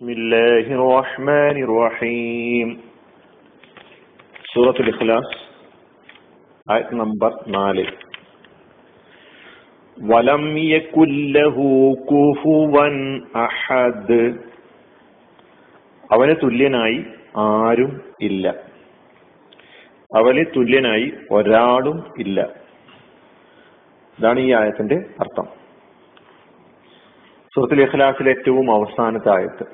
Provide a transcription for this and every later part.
بسم الله الرحمن الرحيم സൂറത്തുൽ ഇഖ്ലാസ് ആയത് നമ്പർ നാല് വലം യകുല്ലഹു കുഫുവൻ അഹദ് അവന് തുല്യനായി ആരും ഇല്ല അവന് തുല്യനായി ഒരാളും ഇല്ല ഇതാണ് ഈ ആയത്തിന്റെ അർത്ഥം സൂറത്തുൽ ഇഖ്ലാസിലെ ഏറ്റവും അവസാനത്തെ ആയത്ത്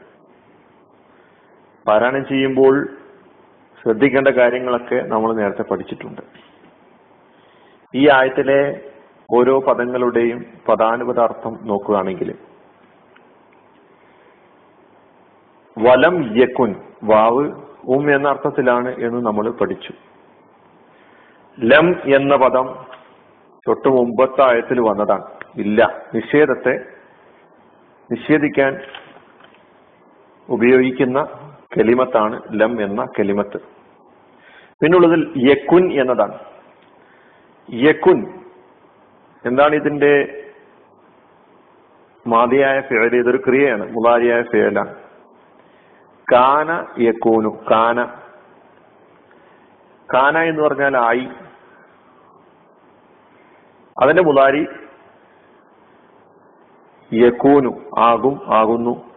പാരായണം ചെയ്യുമ്പോൾ ശ്രദ്ധിക്കേണ്ട കാര്യങ്ങളൊക്കെ നമ്മൾ നേരത്തെ പഠിച്ചിട്ടുണ്ട്. ഈ ആയത്തിലെ ഓരോ പദങ്ങളുടെയും പദാനുപത അർത്ഥം നോക്കുകയാണെങ്കിൽ വലം യക്കുൻ വാവ് ഉം എന്ന അർത്ഥത്തിലാണ് എന്ന് നമ്മൾ പഠിച്ചു. ലം എന്ന പദം തൊട്ട് മുമ്പത്തെ ആയത്തിൽ വന്നതാണ്. ഇല്ല നിഷേധത്തെ നിഷേധിക്കാൻ ഉപയോഗിക്കുന്ന കെലിമത്താണ് ലം എന്ന കെലിമത്ത്. പിന്നുള്ളതിൽ യക്കുൻ എന്നതാണ്. യക്കുൻ എന്താണ് ഇതിന്റെ മാതിയായ ഫേല ഇതൊരു ക്രിയയാണ് മുതാരിയായ ഫേലാണ് കാന യക്കൂനു കാന. കാന എന്ന് പറഞ്ഞാൽ ആയി അതിന്റെ മുതാരി യക്കൂനു ആകും ആകുന്നു.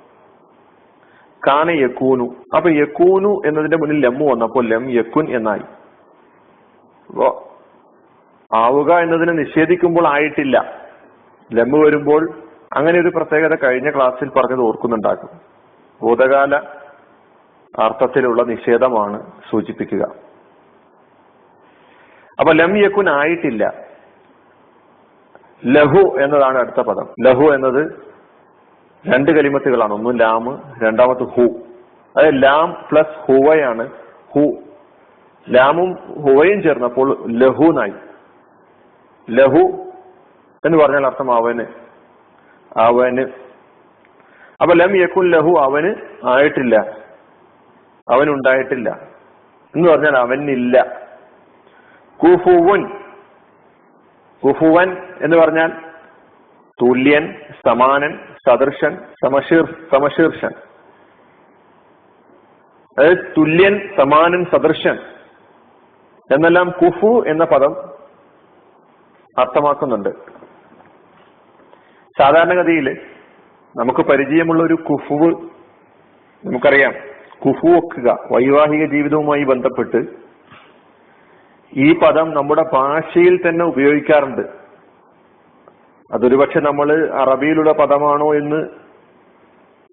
കാന യക്കൂനു അപ്പൊ യക്കൂനു എന്നതിന്റെ മുന്നിൽ ലമ്മു വന്നപ്പോൾ ലം യക്കുൻ എന്നായി. അപ്പോ ആവുക എന്നതിനെ നിഷേധിക്കുമ്പോൾ ആയിട്ടില്ല. ലമ്മ് വരുമ്പോൾ അങ്ങനെ ഒരു പ്രത്യേകത കഴിഞ്ഞ ക്ലാസ്സിൽ പറഞ്ഞത് ഓർക്കുന്നുണ്ടാകും. ഭൂതകാല അർത്ഥത്തിലുള്ള നിഷേധമാണ് സൂചിപ്പിക്കുക. അപ്പൊ ലം യക്കുൻ ആയിട്ടില്ല. ലഹു എന്നതാണ് അടുത്ത പദം. ലഹു എന്നത് രണ്ട് കലിമത്തുകളാണ്. ഒന്ന് ലാം രണ്ടാമത് ഹു. അതായത് ലാം പ്ലസ് ഹുവയാണ് ഹു. ലാമും ഹുവയും ചേർന്നപ്പോൾ ലഹു നായി. ലഹു എന്ന് പറഞ്ഞാൽ അർത്ഥം അവന്. അവന്. അപ്പൊ ലം യക്കുൻ ലഹു അവന് ആയിട്ടില്ല. അവൻ ഉണ്ടായിട്ടില്ല എന്ന് പറഞ്ഞാൽ അവനില്ല. കുഫുവൻ കുഫുവൻ എന്ന് പറഞ്ഞാൽ തുല്യൻ സമാനൻ സദർശൻ സമശീർ സമശീർഷൻ. അതായത് തുല്യൻ സമാനൻ സദർശൻ എന്നെല്ലാം കുഫു എന്ന പദം അർത്ഥമാക്കുന്നുണ്ട്. സാധാരണഗതിയിൽ നമുക്ക് പരിചയമുള്ള ഒരു കുഫു നമുക്കറിയാം. കുഫു വെക്കുക വൈവാഹിക ജീവിതവുമായി ബന്ധപ്പെട്ട് ഈ പദം നമ്മുടെ ഭാഷയിൽ തന്നെ ഉപയോഗിക്കാറുണ്ട്. അതൊരുപക്ഷെ നമ്മൾ അറബിയിലുള്ള പദമാണോ എന്ന്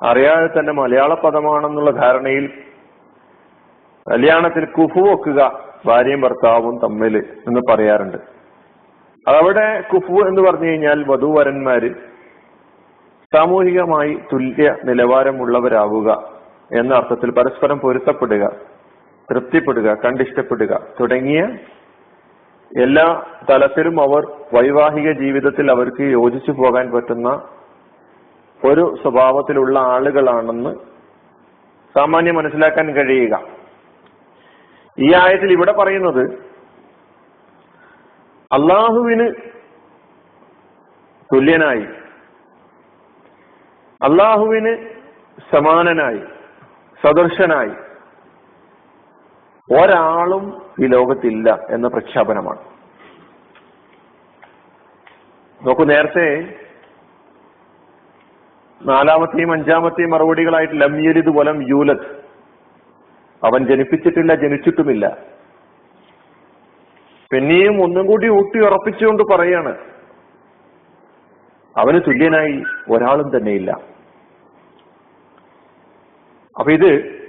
അറിയാതെ തന്നെ മലയാള പദമാണെന്നുള്ള ധാരണയിൽ കല്യാണത്തിൽ കുഫു വെക്കുക ഭാര്യയും ഭർത്താവും തമ്മിൽ എന്ന് പറയാറുണ്ട്. അതവിടെ കുഫു എന്ന് പറഞ്ഞു കഴിഞ്ഞാൽ വധുവരന്മാര് സാമൂഹികമായി തുല്യ നിലവാരമുള്ളവരാവുക എന്ന അർത്ഥത്തിൽ പരസ്പരം പൊരുത്തപ്പെടുക തൃപ്തിപ്പെടുക കണ്ടിഷ്ടപ്പെടുക തുടങ്ങിയ എല്ലാ തലത്തിലും അവർ വൈവാഹിക ജീവിതത്തിൽ അവർക്ക് യോജിച്ചു പോകാൻ പറ്റുന്ന ഒരു സ്വഭാവത്തിലുള്ള ആളുകളാണെന്ന് സാമാന്യം മനസ്സിലാക്കാൻ കഴിയുക. ഈ ആയത്തിൽ ഇവിടെ പറയുന്നത് അള്ളാഹുവിന് തുല്യനായി അള്ളാഹുവിന് സമാനനായി സദൃശനായി ഒരാളും ഈ ലോകത്തില്ല എന്ന പ്രഖ്യാപനമാണ്. നോക്കൂ നേരത്തെ നാലാമത്തെയും അഞ്ചാമത്തെയും മറുപടികളായിട്ട് ലംയലിത് വലം യൂലത് അവൻ ജനിപ്പിച്ചിട്ടില്ല ജനിച്ചിട്ടുമില്ല. പിന്നെയും ഒന്നും കൂടി ഊട്ടി ഉറപ്പിച്ചുകൊണ്ട് പറയാണ് അവന് തുല്യനായി ഒരാളും തന്നെയില്ല. അപ്പൊ ഇത്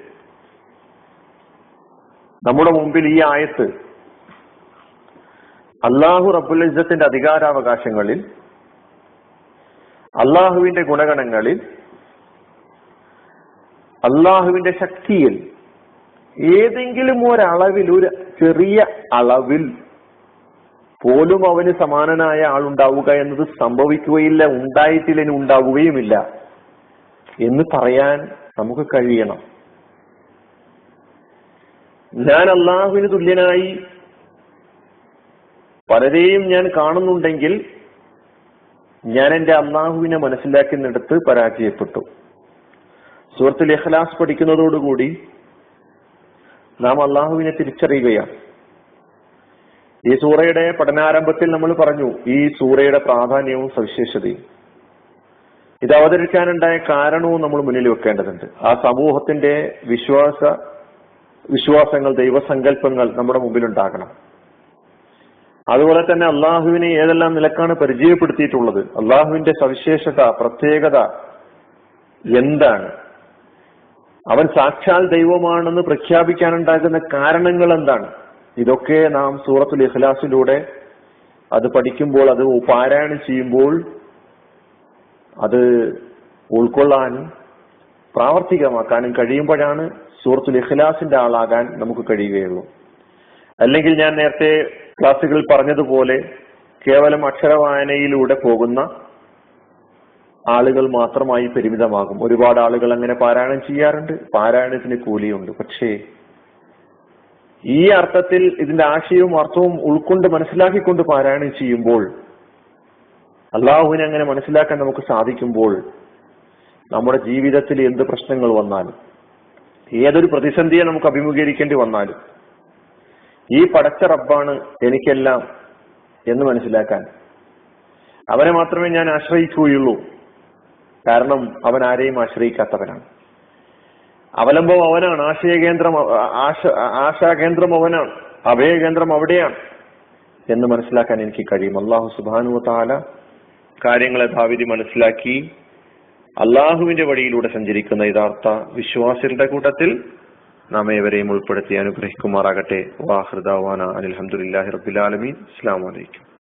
നമ്മുടെ മുമ്പിൽ ഈ ആയത്ത് അള്ളാഹു റബ്ബുൽ അധികാരാവകാശങ്ങളിൽ അള്ളാഹുവിന്റെ ഗുണഗണങ്ങളിൽ അള്ളാഹുവിന്റെ ശക്തിയിൽ ഏതെങ്കിലും ഒരളവിൽ ഒരു ചെറിയ അളവിൽ പോലും അവന് സമാനനായ ആളുണ്ടാവുക എന്നത് സംഭവിക്കുകയില്ല ഉണ്ടായിട്ടില്ല ഉണ്ടാവുകയുമില്ല എന്ന് പറയാൻ നമുക്ക് കഴിയണം. ഞാൻ അള്ളാഹുവിന് തുല്യനായി പലരെയും ഞാൻ കാണുന്നുണ്ടെങ്കിൽ ഞാൻ എന്റെ അള്ളാഹുവിനെ മനസ്സിലാക്കുന്നിടത്ത് പരാജയപ്പെട്ടു. സൂറത്തുൽ ഇഖ്ലാസ് പഠിക്കുന്നതോടുകൂടി നാം അള്ളാഹുവിനെ തിരിച്ചറിയുകയാണ്. ഈ സൂറയുടെ പഠനാരംഭത്തിൽ നമ്മൾ പറഞ്ഞു ഈ സൂറയുടെ പ്രാധാന്യവും സവിശേഷതയും. ഇത് അവതരിക്കാനുണ്ടായ കാരണവും നമ്മൾ മുന്നിൽ വെക്കേണ്ടതുണ്ട്. ആ സമൂഹത്തിന്റെ വിശ്വാസ വിശ്വാസങ്ങൾ ദൈവസങ്കല്പങ്ങൾ നമ്മുടെ മുമ്പിൽ ഉണ്ടാകണം അതുപോലെ തന്നെ അള്ളാഹുവിനെ ഏതെല്ലാം നിലക്കാണ് പരിചയപ്പെടുത്തിയിട്ടുള്ളത് അള്ളാഹുവിന്റെ സവിശേഷത പ്രത്യേകത എന്താണ്? അവൻ സാക്ഷാൽ ദൈവമാണെന്ന് പ്രഖ്യാപിക്കാനുണ്ടാകുന്ന കാരണങ്ങൾ എന്താണ്? ഇതൊക്കെ നാം സൂറത്തുൽ ഇഖ്ലാസിലൂടെ അത് പഠിക്കുമ്പോൾ അത് പാരായണം ചെയ്യുമ്പോൾ അത് ഉൾക്കൊള്ളാനും പ്രാവർത്തികമാക്കാനും കഴിയുമ്പോഴാണ് സൂറത്തുൽ ഇഖ്ലാസിന്റെ ആളാകാൻ നമുക്ക് കഴിയുകയുള്ളൂ. അല്ലെങ്കിൽ ഞാൻ നേരത്തെ ക്ലാസ്സുകളിൽ പറഞ്ഞതുപോലെ കേവലം അക്ഷരവായനയിലൂടെ പോകുന്ന ആളുകൾ മാത്രമായി പരിമിതമാകും. ഒരുപാട് ആളുകൾ അങ്ങനെ പാരായണം ചെയ്യാറുണ്ട് പാരായണത്തിന് കൂലിയുണ്ട്. പക്ഷേ ഈ അർത്ഥത്തിൽ ഇതിന്റെ ആശയവും അർത്ഥവും ഉൾക്കൊണ്ട് മനസ്സിലാക്കിക്കൊണ്ട് പാരായണം ചെയ്യുമ്പോൾ അള്ളാഹുവിനെ അങ്ങനെ മനസ്സിലാക്കാൻ നമുക്ക് സാധിക്കുമ്പോൾ നമ്മുടെ ജീവിതത്തിൽ എന്ത് പ്രശ്നങ്ങൾ വന്നാലും ഏതൊരു പ്രതിസന്ധിയെ നമുക്ക് അഭിമുഖീകരിക്കേണ്ടി വന്നാലും ഈ പടച്ച റബ്ബാണ് എനിക്കെല്ലാം എന്ന് മനസ്സിലാക്കാൻ അവനെ മാത്രമേ ഞാൻ ആശ്രയിക്കുകയുള്ളൂ. കാരണം അവൻ ആരെയും ആശ്രയിക്കാത്തവനാണ്. അവലംബം അവനാണ് ആശയകേന്ദ്രം കേന്ദ്രം ആശ ആശാകേന്ദ്രം അവനാണ് അഭയകേന്ദ്രം അവിടെയാണ് എന്ന് മനസ്സിലാക്കാൻ എനിക്ക് കഴിയും. അള്ളാഹു സുബാനു താല കാര്യങ്ങളെ ഭാവിധി മനസ്സിലാക്കി അള്ളാഹുവിന്റെ വഴിയിലൂടെ സഞ്ചരിക്കുന്ന യഥാർത്ഥ വിശ്വാസികളുടെ കൂട്ടത്തിൽ നാം ഏവരെയും ഉൾപ്പെടുത്തി അനുഗ്രഹിക്കുമാറാകട്ടെ. വാഹൃദാവാന അനിൽഹമുല്ലാഹി റബുലാലമീൻ അസ്സാം വലൈക്കും